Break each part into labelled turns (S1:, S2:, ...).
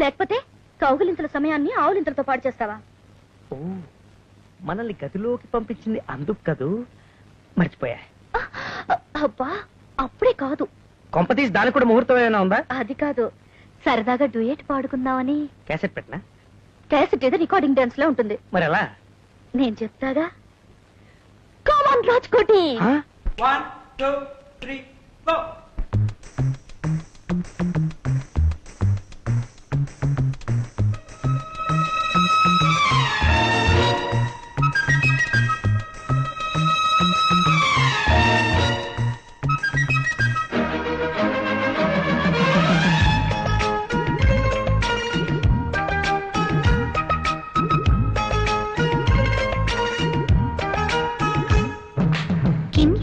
S1: లేకపోతే కౌగులింతల సమయాన్ని ఆవులింతలతో పాడు చేస్తావా?
S2: ఓ మనల్ని గదిలోకి పంపించింది అందుకు కదూ? మర్చిపోయా
S1: అబ్బా అప్పుడే కాదు.
S2: కొంపతీసి దానికి కూడా ముహూర్తం ఏమైనా ఉందా?
S1: అది కాదు. సరదాగా డ్యూయేట్ పాడుకుందామని.
S2: క్యాసెట్ పెట్టినా?
S1: క్యాసెట్ ఏదో రికార్డింగ్ డాన్స్లో ఉంటుంది.
S2: మరి ఎలా
S1: నేను చెప్తాగా? కామన్ రాజ్కోటి
S2: ఆ?
S3: One, two, three, go!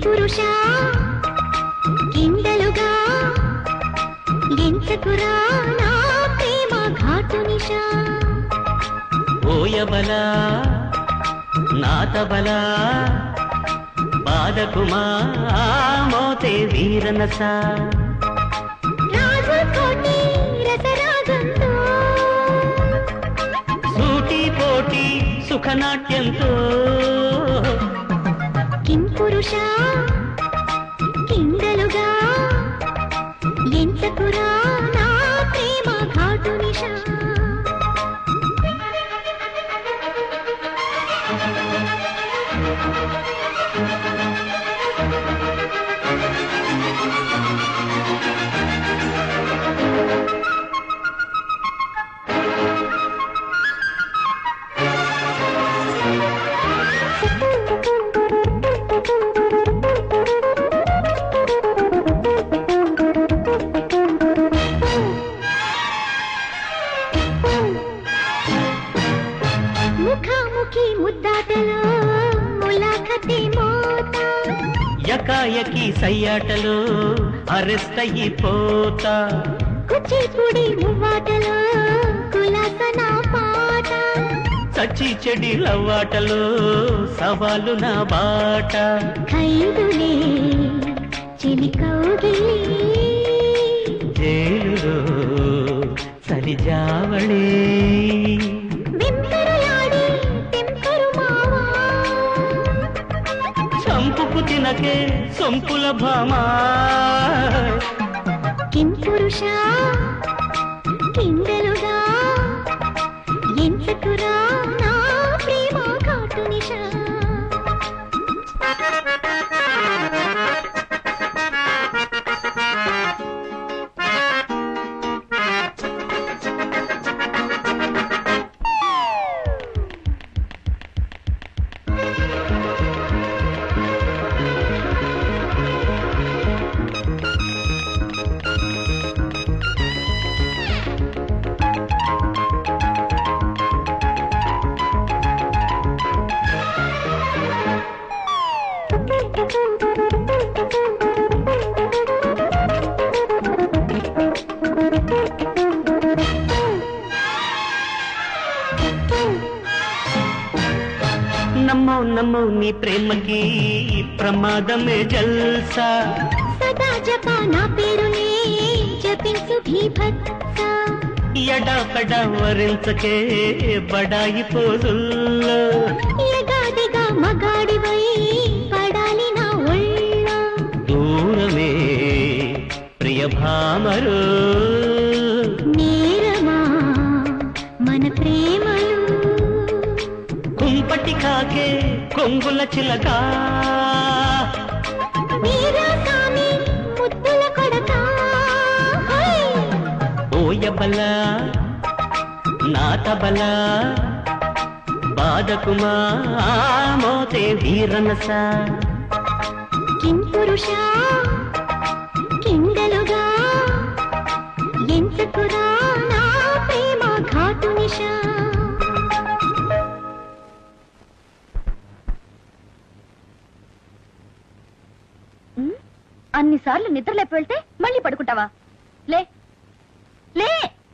S1: పురుష కిందలుగా ఎంతకురా నా ప్రేమ ఘాటు నిషా
S4: ఓయబల నాతబల బాధకుమా మోతే వీరనస. సూటి పోటీ సుఖనాట్యంతో.
S1: కిం ముద్దాటలో ములాఖతే మోత.
S4: యకాయకి సయ్యాటలో అరెస్ట్ అయిపోతా
S1: కుచిపుడి మువ్వాటలో కులాసన పాట.
S4: చెడి లవ్వాటలో సవాలు నా బాట.
S1: ఖైదులే చిలికౌగిలి
S4: జైలులో సరిజావళే చంపుకు సొంపుల భామా.
S1: కిం
S4: నమ్మో నమ్మో నీ ప్రేమకి ప్రమాదమే జల్సా.
S1: సదా జప నా పేరునే జపించు భీభత్స.
S4: ఎడాపెడ వరించకే బడాయి పోజుల్లో
S1: ఎగాదిగా మగాడివై పడాలి నా ఒళ్ళ.
S4: దూరమే ప్రియ భామరు కుంపటి కాకే కొంగుల చిలకా! ఓయబల నాతబల బాధకుమా మోతే వీరనస.
S1: కిం పురుష అన్నిసార్లు నిద్రలేపి వెళ్తే మళ్ళీ పడుకుంటావా? లే